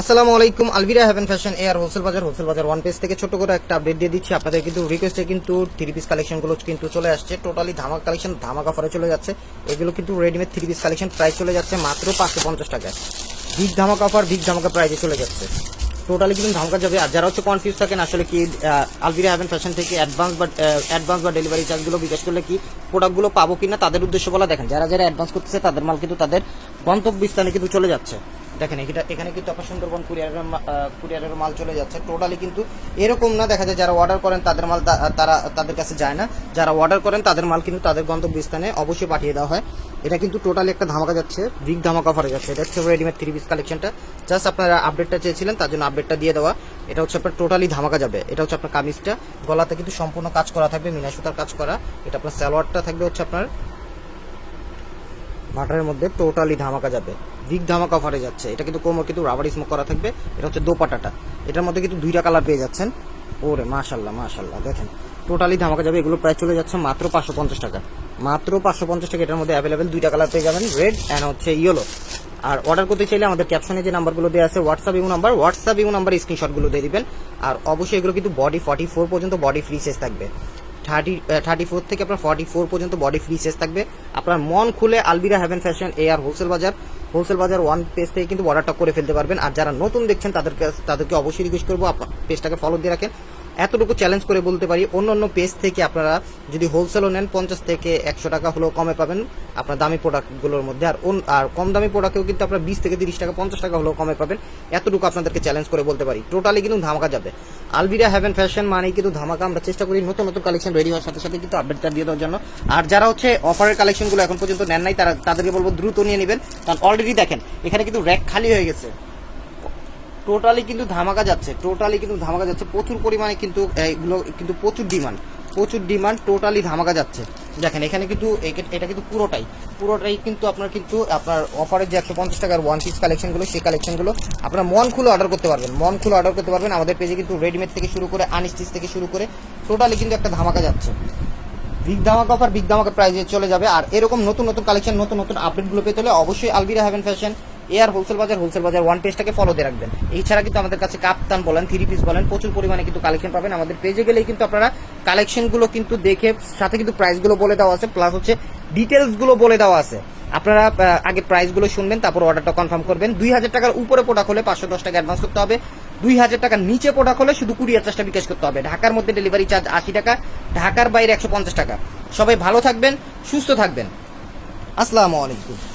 আসসালামু আলাইকুম, Alvira heaven fashion air wholesale Bazar wholesale Bazar one page থেকে ছোট করে একটা আপডেট দিয়ে দিচ্ছি। আপনাদের কিন্তু রিকোয়েস্টে কিন্তু থ্রি পিস কালেকশনগুলো কিন্তু চলে আসছে। টোটালি ধামাক কালেকশন ধামাক অফারে চলে যাচ্ছে। এগুলো কিন্তু readymade three piece collection price চলে যাচ্ছে মাত্র পাঁচশো পঞ্চাশ টাকায় বিগ ধামাকা অফার বিগ ধামাকা প্রাইসে চলে যাচ্ছে। টোটালি কিন্তু ধামাকা যাবে। আর যারা হচ্ছে কনফিউজ থাকেন, আসলে কি আলভিরা হ্যাভেন ফ্যাশন থেকে অ্যাডভান্স বা অ্যাডভান্স বা ডেলিভারি চার্জগুলো বিকাশ করলে কি প্রোডাক্টগুলো পাবো কিনা, তাদের উদ্দেশ্য বলা দেখেন। যারা যারা অ্যাডভান্স করতেছে, তাদের মাল কিন্তু তাদের গন্তব্যস্থানে কিন্তু চলে যাচ্ছে। দেখেন এটা এখানে কিন্তু আপনার সুন্দরবন কুরিয়ারের কুরিয়ারের মাল চলে যাচ্ছে। টোটালি কিন্তু এরকম না, দেখা যায় যারা অর্ডার করেন তাদের মাল তারা তাদের কাছে যায় না। যারা অর্ডার করেন তাদের মাল কিন্তু তাদের গন্তব্যস্থানে অবশ্যই পাঠিয়ে দেওয়া হয়। এটা কিন্তু টোটালি একটা ধামাকা যাচ্ছে বিগ ধামাকা অফারে যাচ্ছে। এটা হচ্ছে রেডিমেড থ্রি পিস কালেকশনটা জাস্ট আপনারা আপডেটটা চেয়েছিলেন, তার জন্য আপডেটটা দিয়ে দেওয়া। এটা হচ্ছে আপনার টোটালি ধামাকা যাবে। এটা হচ্ছে আপনার কামিজটা। গলাতে কিন্তু সম্পূর্ণ কাজ করা থাকবে, মিনা সুতার কাজ করা। এটা আপনার সালোয়ারটা থাকবে হচ্ছে আপনার বাটারের মধ্যে টোটালি ধামাকা যাবে। বিগ ধামাকা অফারে যাচ্ছে। এটা কিন্তু কোমর কিন্তু রাবার স্মোক করা থাকবে। এটা হচ্ছে দোপাটাটা এটার মধ্যে কিন্তু দুইটা কালার পেয়ে যাচ্ছেন। ওরে মাশাল্লাহ মাশাল্লাহ দেখেন। টোটালি ধামাকা যাবে। এগুলো প্রায় চলে যাচ্ছে মাত্র পাঁচশো পঞ্চাশ টাকা। মাত্র পাঁচশো পঞ্চাশ টাকা এটার মধ্যে অ্যাভেলেবেল দুইটা কালার পেয়ে যাবেন। রেড অ্যান্ড হচ্ছে ইয়েলো আর অর্ডার করতে চাইলে আমাদের ক্যাপশনে যে নাম্বারগুলো দেওয়া আছে WhatsApp you number WhatsApp you number স্ক্রিনশটগুলো দিয়ে দিবেন। আর অবশ্যই এগুলো কিন্তু বডি ফর্টি ফোর পর্যন্ত বডি ফ্রি সাইজ থাকবে। থার্টি থার্টি ফোর থেকে আপনার ফর্টি ফোর পর্যন্ত বডি ফ্রি সাইজ থাকবে। আপনার মন খুলে আলবিরা হ্যাভেন ফ্যাশন এ আর wholesale Bazar wholesale Bazar one page থেকে কিন্তু অর্ডারটা করে ফেলতে পারবেন। আর যারা নতুন দেখছেন, তাদেরকে তাদেরকে অবশ্যই রিকোয়েস্ট করব। পেজটাকে ফলো দিয়ে রাখেন। এতটুকু চ্যালেঞ্জ করে বলতে পারি অন্য অন্য পেজ থেকে আপনারা যদি হোলসেলও নেন, পঞ্চাশ থেকে একশো টাকা হলেও কমে পাবেন আপনার দামি প্রোডাক্টগুলোর মধ্যে। আর আর কম দামি প্রোডাক্টেও কিন্তু আপনার বিশ থেকে তিরিশ টাকা, পঞ্চাশ টাকা হলেও কমে পাবেন। এতটুকু আপনাদেরকে চ্যালেঞ্জ করে বলতে পারি। টোটালি কিন্তু ধামাকা যাবে। আলবিরা হ্যাভেন ফ্যাশন মানে কিন্তু ধামাকা। আমরা চেষ্টা করি নতুন নতুন কালেকশন রেডি হওয়ার সাথে সাথে কিন্তু আপডেটটা দিয়ে দেওয়ার জন্য। আর যারা হচ্ছে অফারের কালেকশনগুলো এখন পর্যন্ত নেন নাই, তারা তাদেরকে বলব দ্রুত নিয়ে নেবেন। কারণ অলরেডি দেখেন, এখানে কিন্তু র্যাক খালি হয়ে গেছে। টোটালি কিন্তু ধামাকা যাচ্ছে টোটালি কিন্তু ধামাকা যাচ্ছে, প্রচুর পরিমাণে কিন্তু এগুলো কিন্তু প্রচুর ডিমান্ড প্রচুর ডিমান্ড টোটালি ধামাকা যাচ্ছে। দেখেন, এখানে কিন্তু এটা কিন্তু পুরোটাই পুরোটাই কিন্তু আপনার কিন্তু আপনার অফারের যে একশো পঞ্চাশ টাকার ওয়ান পিস কালেকশনগুলো সেই কালেকশনগুলো আপনার মন খুলে অর্ডার করতে পারবেন মন খুলে অর্ডার করতে পারবেন। আমাদের পেজে কিন্তু রেডিমেড থেকে শুরু করে আনস্টিচ থেকে শুরু করে টোটালি কিন্তু একটা ধামাকা যাচ্ছে। বিগ ধামাকা অফার বিগ ধামাকা প্রাইজে চলে যাবে। আর এরকম নতুন নতুন কালেকশন নতুন নতুন আপডেটগুলো পেতে হলে অবশ্যই আলবিরা haven fashion air wholesale Bazar wholesale Bazar one পেজটাকে ফলো দিয়ে রাখবেন। এছাড়া কিন্তু আমাদের কাছে কাপ্তান বলেন থ্রি পিস বলেন, প্রচুর পরিমাণে কিন্তু কালেকশন পাবেন। আমাদের পেজে গেলেই কিন্তু আপনারা কালেকশনগুলো কিন্তু দেখে, সাথে কিন্তু প্রাইসগুলো বলে দেওয়া আছে প্লাস হচ্ছে ডিটেলসগুলো বলে দেওয়া আছে। আপনারা আগে প্রাইসগুলো শুনবেন, তারপর অর্ডারটা কনফার্ম করবেন। দুই হাজার টাকার উপরে প্রোডাক্ট হলে পাঁচশো দশ টাকা অ্যাডভান্স করতে হবে। দুই হাজার টাকার নিচে প্রোডাক্ট হলে শুধু কুড়িয়ার চার্জটা বিকাশ করতে হবে। ঢাকার মধ্যে ডেলিভারি চার্জ আশি টাকা, ঢাকার বাইরে একশো পঞ্চাশ টাকা। সবাই ভালো থাকবেন, সুস্থ থাকবেন। আসসালামু আলাইকুম।